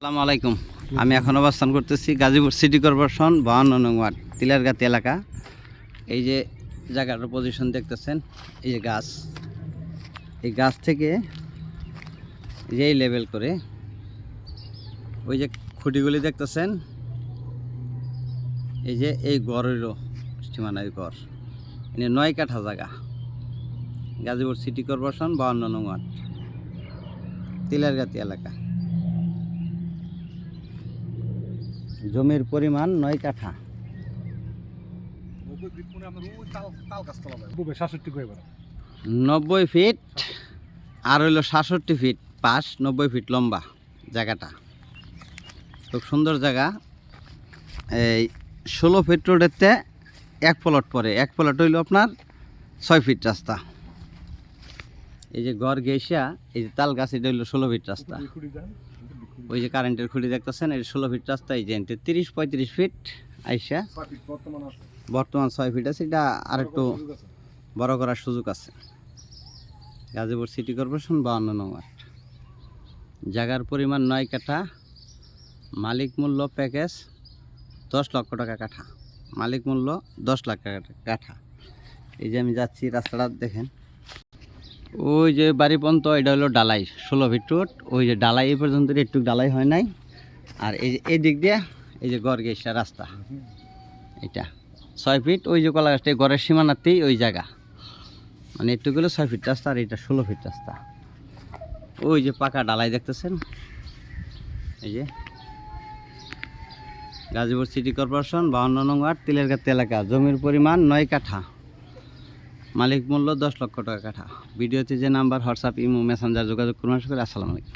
আসসালামু আলাইকুম। আমি এখন অবস্থান করতেছি গাজীপুর সিটি কর্পোরেশন বাহান্ন নং ওয়ার্ড, তিলারগাতি এলাকা। এই যে জায়গাটার পজিশন দেখতেছেন, এই যে গাছ। এই গাছ থেকে এই লেভেল করে ওই যে খুঁটিগুলি দেখতেছেন, এই যে এই গড়েরও সীমানায় গড়। এনে নয় কাঠা জায়গা। গাজীপুর সিটি কর্পোরেশন বাহান্ন নং ওয়ার্ড, তিলারগাতি এলাকা। জমির পরিমাণ নয় কাঠা। নব্বই ফিট আর হইল সাতষট্টি ফিট পাশ নব্বই ফিট লম্বা জায়গাটা। খুব সুন্দর জায়গা। এই ষোলো ফিট রোডেতে এক প্লট পরে। এক প্লট হইল আপনার ছয় ফিট রাস্তা। এই যে গড় গেসিয়া এই যে তাল গাছ এটা হইল ষোলো ফিট রাস্তা। ওই যে কারেন্টের খুঁটি দেখতেছেন এই ষোলো ফিট রাস্তা এই যে তিরিশ পঁয়ত্রিশ ফিট আইসা। বর্তমান বর্তমান ছয় ফিট আছে এটা আর একটু বড় করার সুযোগ আছে। গাজীপুর সিটি কর্পোরেশন বাউন্ন নম্বর জায়গার পরিমাণ নয় কাঠা মালিক মূল্য প্যাকেজ দশ লক্ষ টাকা কাঠা। মালিক মূল্য দশ লাখ টাকা কাঠা। এই যে আমি যাচ্ছি রাস্তাটা দেখেন। ওই যে বাড়ি পর্যন্ত, এটা হলো ডালাই, ষোলো ফিট রোড। ওই যে ডালাই এই পর্যন্ত একটু ডালাই হয় নাই। আর এই যে এই দিক দিয়ে এই যে গড় গেসা রাস্তা। এটা ছয় ফিট, ওই যে কলা গাছটা গড়ের সীমানাতেই ওই জায়গা। মানে একটু গেলে ছয় ফিট রাস্তা, আর এটা ষোলো ফিট রাস্তা। ওই যে পাকা ডালাই দেখতেছেন? এই যে গাজীপুর সিটি কর্পোরেশন, বাউন্ন নং ওয়ার্ড তিলেরগাত এলাকা, জমির পরিমাণ নয় কাঠা। মালিক মূল্য দশ লক্ষ টাকা কাঠা। ভিডিওতে যে নাম্বার, হোয়াটসঅ্যাপ, ইমো, মেসেঞ্জার যোগাযোগ করুন। আশা করি আসসালামু আলাইকুম।